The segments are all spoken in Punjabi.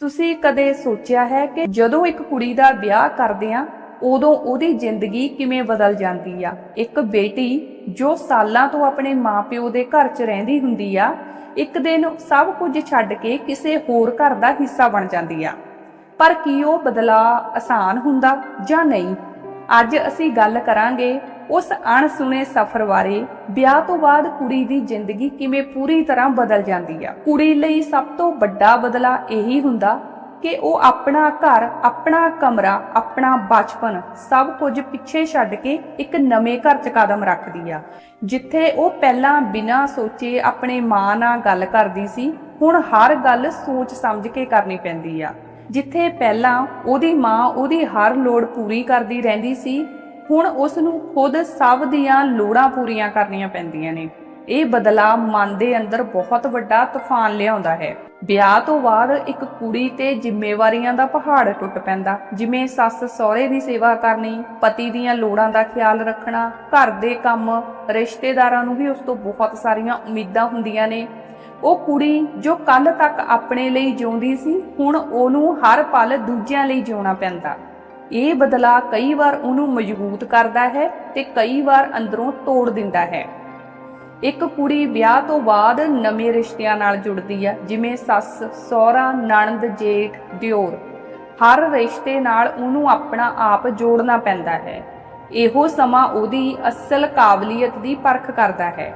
ਤੁਸੀਂ ਕਦੇ ਸੋਚਿਆ ਹੈ ਕਿ ਜਦੋਂ ਇੱਕ ਕੁੜੀ ਦਾ ਵਿਆਹ ਕਰਦੇ ਆ ਉਦੋਂ ਉਹਦੀ ਜ਼ਿੰਦਗੀ ਕਿਵੇਂ ਬਦਲ ਜਾਂਦੀ ਆ? ਇੱਕ ਬੇਟੀ ਜੋ ਸਾਲਾਂ ਤੋਂ ਆਪਣੇ ਮਾਪਿਓ ਦੇ ਘਰ 'ਚ ਰਹਿੰਦੀ ਹੁੰਦੀ ਆ, ਇੱਕ ਦਿਨ ਸਭ ਕੁਝ ਛੱਡ ਕੇ ਕਿਸੇ ਹੋਰ ਘਰ ਦਾ ਹਿੱਸਾ ਬਣ ਜਾਂਦੀ ਆ। ਪਰ ਕੀ ਉਹ ਬਦਲਾਅ ਆਸਾਨ ਹੁੰਦਾ ਜਾਂ ਨਹੀਂ? ਅੱਜ ਅਸੀਂ ਗੱਲ ਕਰਾਂਗੇ ਉਸ ਅਣਸੁਣੇ ਸਫ਼ਰ ਬਾਰੇ। ਵਿਆਹ ਤੋਂ ਬਾਅਦ ਕੁੜੀ ਦੀ ਜ਼ਿੰਦਗੀ ਕਿਵੇਂ ਪੂਰੀ ਤਰ੍ਹਾਂ ਬਦਲ ਜਾਂਦੀ ਆ। ਕੁੜੀ ਲਈ ਸਭ ਤੋਂ ਵੱਡਾ ਬਦਲਾ ਇਹੀ ਹੁੰਦਾ ਕਿ ਉਹ ਆਪਣਾ ਘਰ, ਆਪਣਾ ਕਮਰਾ, ਆਪਣਾ ਬਚਪਨ ਸਭ ਕੁਝ ਪਿੱਛੇ ਛੱਡ ਕੇ ਇੱਕ ਨਵੇਂ ਘਰ 'ਚ ਕਦਮ ਰੱਖਦੀ ਆ। ਜਿੱਥੇ ਉਹ ਪਹਿਲਾਂ ਬਿਨਾਂ ਸੋਚੇ ਆਪਣੇ ਮਾਂ ਨਾਲ ਗੱਲ ਕਰਦੀ ਸੀ, ਹੁਣ ਹਰ ਗੱਲ ਸੋਚ ਸਮਝ ਕੇ ਕਰਨੀ ਪੈਂਦੀ ਆ। ਜਿੱਥੇ ਪਹਿਲਾਂ ਉਹਦੀ ਮਾਂ ਉਹਦੀ ਹਰ ਲੋੜ ਪੂਰੀ ਕਰਦੀ ਰਹਿੰਦੀ ਸੀ, ਹੁਣ ਉਸ ਨੂੰ ਖੁਦ ਸਭ ਦੀਆਂ ਲੋੜਾਂ ਪੂਰੀਆਂ ਕਰਨੀਆਂ ਪੈਂਦੀਆਂ ਨੇ। ਇਹ ਬਦਲਾਅ ਮਨ ਦੇ ਅੰਦਰ ਬਹੁਤ ਵੱਡਾ ਤੂਫਾਨ ਲਿਆਉਂਦਾ ਹੈ। ਵਿਆਹ ਤੋਂ ਬਾਅਦ ਇੱਕ ਕੁੜੀ ਤੇ ਜ਼ਿੰਮੇਵਾਰੀਆਂ ਦਾ ਪਹਾੜ ਟੁੱਟ ਪੈਂਦਾ। ਜਿਵੇਂ ਸੱਸ ਸਹੁਰੇ ਦੀ ਸੇਵਾ ਕਰਨੀ, ਪਤੀ ਦੀਆਂ ਲੋੜਾਂ ਦਾ ਖਿਆਲ ਰੱਖਣਾ, ਘਰ ਦੇ ਕੰਮ, ਰਿਸ਼ਤੇਦਾਰਾਂ ਨੂੰ ਵੀ ਉਸ ਤੋਂ ਬਹੁਤ ਸਾਰੀਆਂ ਉਮੀਦਾਂ ਹੁੰਦੀਆਂ ਨੇ। ਉਹ ਕੁੜੀ ਜੋ ਕੱਲ ਤੱਕ ਆਪਣੇ ਲਈ ਜਿਉਂਦੀ ਸੀ, ਹੁਣ ਉਹਨੂੰ ਹਰ ਪਲ ਦੂਜਿਆਂ ਲਈ ਜਿਉਣਾ ਪੈਂਦਾ। ਇਹ ਬਦਲਾਅ ਕਈ ਵਾਰ ਉਹਨੂੰ ਮਜ਼ਬੂਤ ਕਰਦਾ ਹੈ ਤੇ ਕਈ ਵਾਰ ਅੰਦਰੋਂ ਤੋੜ ਦਿੰਦਾ ਹੈ। ਇੱਕ ਕੁੜੀ ਵਿਆਹ ਤੋਂ ਬਾਅਦ ਨਵੇਂ ਰਿਸ਼ਤਿਆਂ ਨਾਲ ਜੁੜਦੀ ਆ ਜਿਵੇਂ ਸੱਸ, ਸਹੁਰਾ, ਨਣਦ, ਜੇਠ, ਦਿਓਰ। ਹਰ ਰਿਸ਼ਤੇ ਨਾਲ ਉਹਨੂੰ ਆਪਣਾ ਆਪ ਜੋੜਨਾ ਪੈਂਦਾ ਹੈ। ਇਹੋ ਸਮਾਂ ਉਹਦੀ ਅਸਲ ਕਾਬਲੀਅਤ ਦੀ ਪਰਖ ਕਰਦਾ ਹੈ।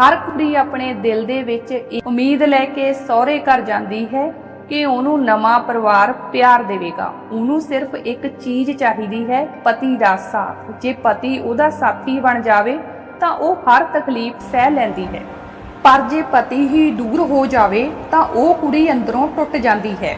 ਹਰ ਕੁੜੀ ਆਪਣੇ ਦਿਲ ਦੇ ਵਿੱਚ ਉਮੀਦ ਲੈ ਕੇ ਸਹੁਰੇ ਘਰ ਜਾਂਦੀ ਹੈ ਕਿ ਉਹਨੂੰ ਨਵਾਂ ਪਰਿਵਾਰ ਪਿਆਰ ਦੇਵੇਗਾ। ਉਹਨੂੰ ਸਿਰਫ ਇੱਕ ਚੀਜ਼ ਚਾਹੀਦੀ ਹੈ, ਪਤੀ ਦਾ ਸਾਥ। ਜੇ ਪਤੀ ਉਹਦਾ ਸਾਥੀ ਬਣ ਜਾਵੇ, ਤਾਂ ਉਹ ਹਰ ਤਕਲੀਫ ਸਹਿ ਲੈਂਦੀ ਹੈ। ਪਰ ਜੇ ਪਤੀ ਹੀ ਦੂਰ ਹੋ ਜਾਵੇ, ਤਾਂ ਉਹ ਕੁੜੀ ਅੰਦਰੋਂ ਟੁੱਟ ਜਾਂਦੀ ਹੈ।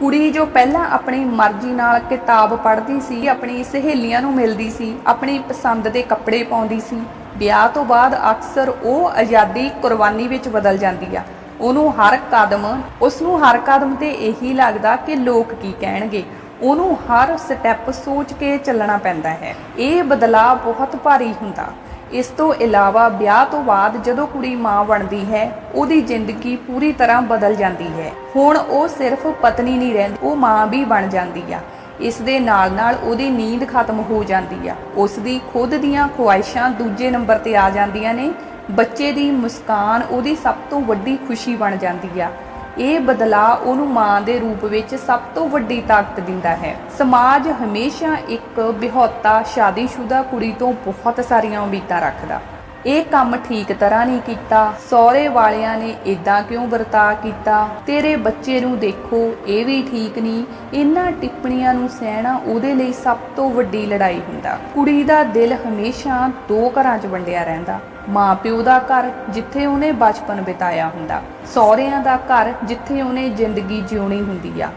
ਕੁੜੀ ਜੋ ਪਹਿਲਾਂ ਆਪਣੀ ਮਰਜ਼ੀ ਨਾਲ ਕਿਤਾਬ ਪੜ੍ਹਦੀ ਸੀ, ਆਪਣੀ ਸਹੇਲੀਆਂ ਨੂੰ ਮਿਲਦੀ ਸੀ, ਆਪਣੀ ਪਸੰਦ ਦੇ ਕੱਪੜੇ ਪਾਉਂਦੀ ਸੀ ਵਿਆਹ ਤੋਂ ਬਾਅਦ ਅਕਸਰ ਉਹ ਆਜ਼ਾਦੀ ਕੁਰਬਾਨੀ ਵਿੱਚ ਬਦਲ ਜਾਂਦੀ ਆ। ਉਹਨੂੰ ਹਰ ਕਦਮ ਉਸ ਨੂੰ ਹਰ ਕਦਮ ਤੇ ਇਹੀ ਲੱਗਦਾ ਕਿ ਲੋਕ ਕੀ ਕਹਿਣਗੇ। ਉਹਨੂੰ ਹਰ ਸਟੈਪ ਸੋਚ ਕੇ ਚੱਲਣਾ ਪੈਂਦਾ ਹੈ। ਇਹ ਬਦਲਾਅ ਬਹੁਤ ਭਾਰੀ ਹੁੰਦਾ। ਇਸ ਤੋਂ ਇਲਾਵਾ ਵਿਆਹ ਤੋਂ ਬਾਅਦ ਜਦੋਂ ਕੁੜੀ ਮਾਂ ਬਣਦੀ ਹੈ, ਉਹਦੀ ਜ਼ਿੰਦਗੀ ਪੂਰੀ ਤਰ੍ਹਾਂ ਬਦਲ ਜਾਂਦੀ ਹੈ। ਹੁਣ ਉਹ ਸਿਰਫ ਪਤਨੀ ਨਹੀਂ ਰਹਿੰਦੀ, ਉਹ ਮਾਂ ਵੀ ਬਣ ਜਾਂਦੀ ਆ। ਇਸ ਦੇ ਨਾਲ ਨਾਲ ਉਹਦੀ ਨੀਂਦ ਖਤਮ ਹੋ ਜਾਂਦੀ ਆ। ਉਸ ਦੀ ਖੁਦ ਦੀਆਂ ਖੁਆਇਸ਼ਾਂ ਦੂਜੇ ਨੰਬਰ ਤੇ ਆ ਜਾਂਦੀਆਂ ਨੇ। ਬੱਚੇ ਦੀ ਮੁਸਕਾਨ ਉਹਦੀ ਸਭ ਤੋਂ ਵੱਡੀ ਖੁਸ਼ੀ ਬਣ ਜਾਂਦੀ ਆ। ਇਹ ਬਦਲਾਅ ਉਹਨੂੰ ਮਾਂ ਦੇ ਰੂਪ ਵਿੱਚ ਸਭ ਤੋਂ ਵੱਡੀ ਤਾਕਤ ਦਿੰਦਾ ਹੈ। ਸਮਾਜ ਹਮੇਸ਼ਾ ਇੱਕ ਵਿਹੌਤਾ ਸ਼ਾਦੀशुदा ਕੁੜੀ ਤੋਂ ਬਹੁਤ ਸਾਰੀਆਂ ਉਮੀਦਾਂ ਰੱਖਦਾ। ਇਹ ਕੰਮ ਠੀਕ ਤਰ੍ਹਾਂ ਨਹੀਂ ਕੀਤਾ। ਸਹੁਰੇ ਵਾਲਿਆਂ ਨੇ ਇਦਾਂ ਕਿਉਂ ਵਰਤਾ ਕੀਤਾ? ਤੇਰੇ ਬੱਚੇ ਨੂੰ ਦੇਖੋ, ਇਹ ਵੀ ਠੀਕ ਨਹੀਂ। ਇਹਨਾਂ ਟਿੱਪਣੀਆਂ ਨੂੰ ਸਹਿਣਾ ਉਹਦੇ ਲਈ ਸਭ ਤੋਂ ਵੱਡੀ ਲੜਾਈ ਹੁੰਦਾ। ਕੁੜੀ ਦਾ ਦਿਲ ਹਮੇਸ਼ਾ ਦੋ ਘਰਾਂ 'ਚ ਵੰਡਿਆ ਰਹਿੰਦਾ। ਮਾਪਿਓ ਦਾ ਘਰ ਜਿੱਥੇ ਉਹਨੇ ਬਚਪਨ ਬਿਤਾਇਆ ਹੁੰਦਾ। ਸਹੁਰਿਆਂ ਦਾ ਘਰ ਜਿੱਥੇ ਉਹਨੇ ਜ਼ਿੰਦਗੀ ਜਿਉਣੀ ਹੁੰਦੀ ਆ।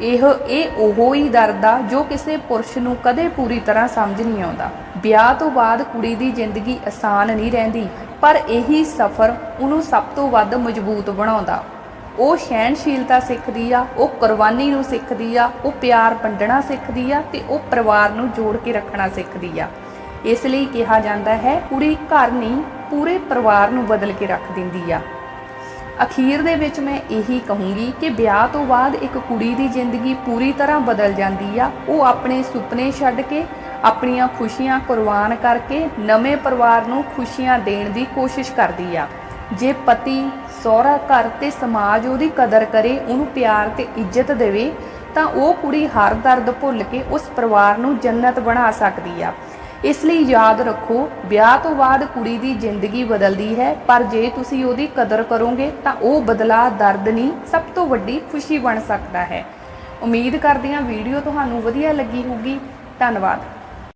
ਇਹ ਇਹ ਉਹੋ ਹੀ ਦਰਦ ਆ ਜੋ ਕਿਸੇ ਪੁਰਸ਼ ਨੂੰ ਕਦੇ ਪੂਰੀ ਤਰ੍ਹਾਂ ਸਮਝ ਨਹੀਂ ਆਉਂਦਾ। ਵਿਆਹ ਤੋਂ ਬਾਅਦ ਕੁੜੀ ਦੀ ਜ਼ਿੰਦਗੀ ਆਸਾਨ ਨਹੀਂ ਰਹਿੰਦੀ, ਪਰ ਇਹੀ ਸਫ਼ਰ ਉਹਨੂੰ ਸਭ ਤੋਂ ਵੱਧ ਮਜ਼ਬੂਤ ਬਣਾਉਂਦਾ। ਉਹ ਸਹਿਣਸ਼ੀਲਤਾ ਸਿੱਖਦੀ ਆ, ਉਹ ਕੁਰਬਾਨੀ ਨੂੰ ਸਿੱਖਦੀ ਆ, ਉਹ ਪਿਆਰ ਵੰਡਣਾ ਸਿੱਖਦੀ ਆ ਤੇ ਉਹ ਪਰਿਵਾਰ ਨੂੰ ਜੋੜ ਕੇ ਰੱਖਣਾ ਸਿੱਖਦੀ ਆ। ਇਸ ਲਈ ਕਿਹਾ ਜਾਂਦਾ ਹੈ, ਕੁੜੀ ਘਰ ਨਹੀਂ, ਪੂਰੇ ਪਰਿਵਾਰ ਨੂੰ ਬਦਲ ਕੇ ਰੱਖ ਦਿੰਦੀ ਆ। ਅਖੀਰ ਦੇ ਵਿੱਚ ਮੈਂ ਇਹੀ ਕਹੂੰਗੀ ਕਿ ਵਿਆਹ ਤੋਂ ਬਾਅਦ ਇੱਕ ਕੁੜੀ ਦੀ ਜ਼ਿੰਦਗੀ ਪੂਰੀ ਤਰ੍ਹਾਂ ਬਦਲ ਜਾਂਦੀ ਆ, ਉਹ ਆਪਣੇ ਸੁਪਨੇ ਛੱਡ ਕੇ ਆਪਣੀਆਂ ਖੁਸ਼ੀਆਂ ਕੁਰਬਾਨ ਕਰਕੇ ਨਵੇਂ ਪਰਿਵਾਰ ਨੂੰ ਖੁਸ਼ੀਆਂ ਦੇਣ ਦੀ ਕੋਸ਼ਿਸ਼ ਕਰਦੀ ਆ। ਜੇ ਪਤੀ ਸਹੁਰਾ ਘਰ ਤੇ ਸਮਾਜ ਉਹਦੀ ਕਦਰ ਕਰੇ, ਉਹਨੂੰ ਪਿਆਰ ਤੇ ਇੱਜ਼ਤ ਦੇਵੇ, ਤਾਂ ਉਹ ਕੁੜੀ ਹਰ ਦਰਦ ਭੁੱਲ ਕੇ ਉਸ ਪਰਿਵਾਰ ਨੂੰ ਜੰਨਤ ਬਣਾ ਸਕਦੀ ਆ। ਇਸ ਲਈ ਯਾਦ ਰੱਖੋ, ਵਿਆਹ ਤੋਂ ਬਾਅਦ ਕੁੜੀ ਦੀ ਜ਼ਿੰਦਗੀ ਬਦਲਦੀ ਹੈ, ਪਰ ਜੇ ਤੁਸੀਂ ਉਹਦੀ ਕਦਰ ਕਰੋਗੇ, ਤਾਂ ਉਹ ਬਦਲਾ ਦਰਦ ਨਹੀਂ, ਸਭ ਤੋਂ ਵੱਡੀ ਖੁਸ਼ੀ ਬਣ ਸਕਦਾ ਹੈ। ਉਮੀਦ ਕਰਦੇ ਹਾਂ ਵੀਡੀਓ ਤੁਹਾਨੂੰ ਵਧੀਆ ਲੱਗੀ ਹੋਊਗੀ। ਧੰਨਵਾਦ।